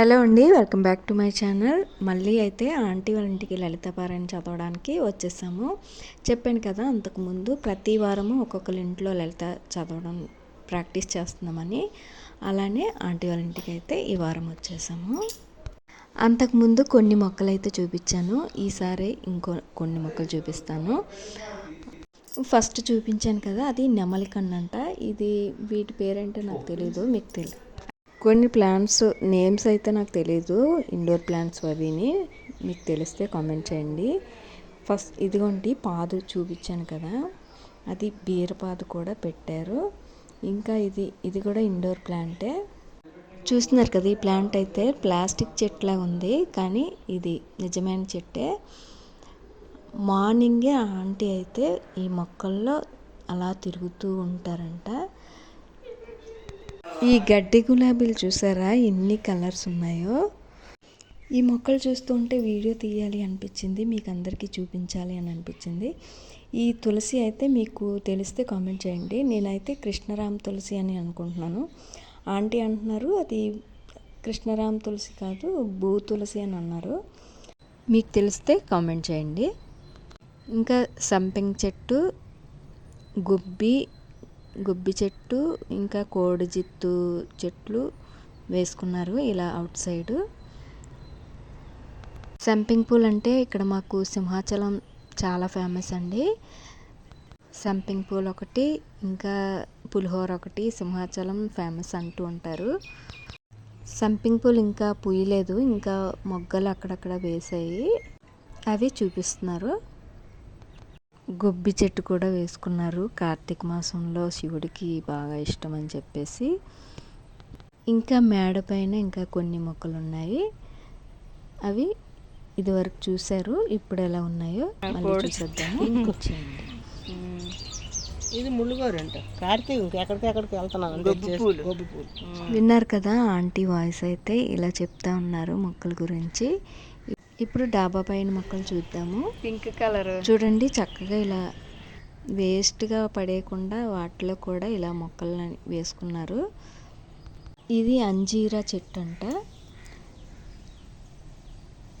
Hello అండి welcome back to my channel. మళ్ళీ అయితే ఆంటీ వాళ్ళ ఇంటికి లలిత పారాయణ చదవడానికి వచ్చేసాము. చెప్పాను కదా అంతకుముందు ప్రతి వారము ఒక్కొక్కరి ఇంట్లో లలిత చదవడం ప్రాక్టీస్ చేస్తున్నామని. అలానే ఆంటీ వాళ్ళ ఇంటికి అయితే ఈ వారం వచ్చేసాము. అంతకుముందు కొన్ని మొక్కలు అయితే చూపించాను. ఈసారి ఇంకో కొన్ని మొక్కలు చూపిస్తాను. ఫస్ట్ చూపించాను కదా అది నెమలికన్నంట ఇది వీటి పేరేంటో నాకు తెలియదు మీకు తెలియదు కొన్ని ప్లాంట్స్ నేమ్స్ అయితే నాకు తెలియదు ఇండోర్ ప్లాంట్స్ అవిని మీకు తెలిస్తే కామెంట్ చేయండి. ఫస్ట్ ఇదిగోండి పాదు చూపించాను కదా. అది బీరపాదు కూడా పెట్టారు. ఇంకా ఇది ఇది కూడా ఇండోర్ ప్లాంటే చూస్తున్నారు కదా ఈ ప్లాంట్ అయితే ప్లాస్టిక్ చెట్లా ఉంది. కానీ ఇది నిజమైన చెట్టే. మార్నింగే ఆంటీ అయితే ఈ మొక్కల్లో అలా తిరుగుతూ ఉంటారంట. ఈ గడ్డి గులాబీలు చూసారా? ఎన్ని కలర్స్ ఉన్నాయో? ఈ మొక్కలు చూస్తుంటే వీడియో తీయాలి అనిపించింది మీకు అందరికీ చూపించాలి అని అనిపించింది. ఈ తులసి అయితే మీకు తెలిస్తే కామెంట్ చేయండి. నేనైతే కృష్ణరామ్ తులసి అని అనుకుంటున్నాను. ఆంటీ అంటున్నారు అది కృష్ణరామ్ తులసి కాదు భూ తులసి అని అన్నారు. మీకు తెలిస్తే కామెంట్ చేయండి. ఇంకా సంపెంగ్ చెట్టు గుబ్బి గుబ్బి చెట్టు ఇంకా కోడి జిత్తు చెట్లు వేసుకున్నారు ఇలా అవుట్ సైడ్. సంపింగ్ పూల్ అంటే ఇక్కడ మాకు సింహాచలం చాలా ఫేమస్ అండి. సంపింగ్ పూల్ ఒకటి ఇంకా పులిహోర ఒకటి సింహాచలం ఫేమస్ అంటూ ఉంటారు. సంపింగ్ పూల్ ఇంకా పూయలేదు ఇంకా మొగ్గలు అక్కడక్కడ వేసాయి అవి చూపిస్తున్నారు. గొబ్బి చెట్టు కూడా వేసుకున్నారు. కార్తీక మాసంలో శివుడికి బాగా ఇష్టం అని చెప్పేసి. ఇంకా మేడ పైన ఇంకా కొన్ని మొక్కలు ఉన్నాయి. అవి ఇదివరకు చూశారు ఇప్పుడు ఎలా ఉన్నాయో మళ్ళీ చూసేద్దాము. ఇది కార్తీక ఎక్కడికి వెళ్తున్నాను విన్నారు కదా ఆంటీ వాయిస్ అయితే ఇలా చెప్తా ఉన్నారు మొక్కల గురించి. ఇప్పుడు డాబా పైన మొక్కలు చూద్దాము. Pink colour. చూడండి చక్కగా ఇలా వేస్ట్గా పడేయకుండా వాటిలో కూడా ఇలా మొక్కలు వేసుకున్నారు. ఇది అంజీరా చెట్టు అంట.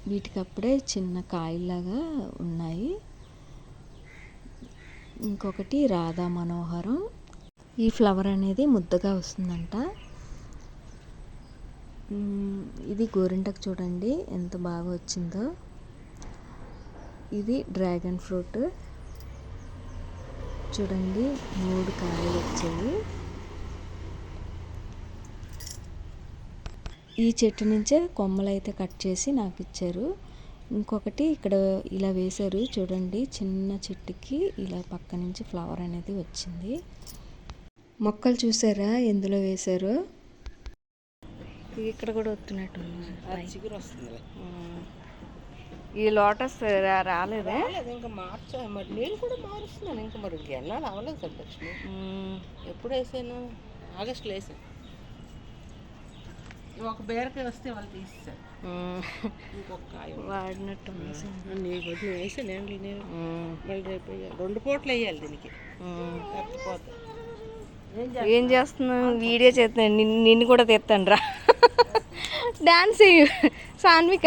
వీటికప్పుడే చిన్న కాయలాగా ఉన్నాయి. ఇంకొకటి రాధా మనోహరం. ఈ ఫ్లవర్ అనేది ముద్దగా వస్తుందంట. ఇది గోరింటకు చూడండి. ఎంత బాగా వచ్చిందో. ఇది డ్రాగన్ ఫ్రూట్. చూడండి మూడు కాయలు వచ్చాయి. ఈ చెట్టు నుంచే కొమ్మలు అయితే కట్ చేసి నాకు ఇచ్చారు. ఇంకొకటి ఇక్కడ ఇలా వేశారు చూడండి చిన్న చెట్టుకి ఇలా పక్క నుంచి ఫ్లవర్ అనేది వచ్చింది. మొక్కలు చూసారా? ఎందులో వేశారో? ఇక్కడ కూడా వస్తున్నట్టు చిగురు వస్తుంది ఈ లోటస్ రాలేదే? ఇంకా మార్చా మరి నేను కూడా మారుస్తున్నాను. ఇంకా మరి ఎన్నాళ్ళు అవ్వలేదు కదా లక్ష్మి. ఎప్పుడు వేసాను? ఆగస్టులో వేసాను. ఒక బీరకాయ వస్తే వాళ్ళు తీస్తారు వాడినట్టు నీకు వేసాను ఏంటి నేను మళ్ళీ రేపు వేయాలి. రెండు పూటలు వేయాలి దీనికి. తప్పిపోతే ఏం చేస్తున్నావు? వీడియో చేస్తున్నాను. నిన్ను నిన్ను కూడా తెస్తాను రా డాన్స్ సాన్విక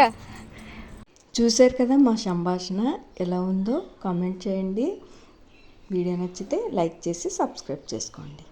చూశారు కదా మా సంభాషణ ఎలా ఉందో? కామెంట్ చేయండి. వీడియో నచ్చితే లైక్ చేసి సబ్స్క్రైబ్ చేసుకోండి.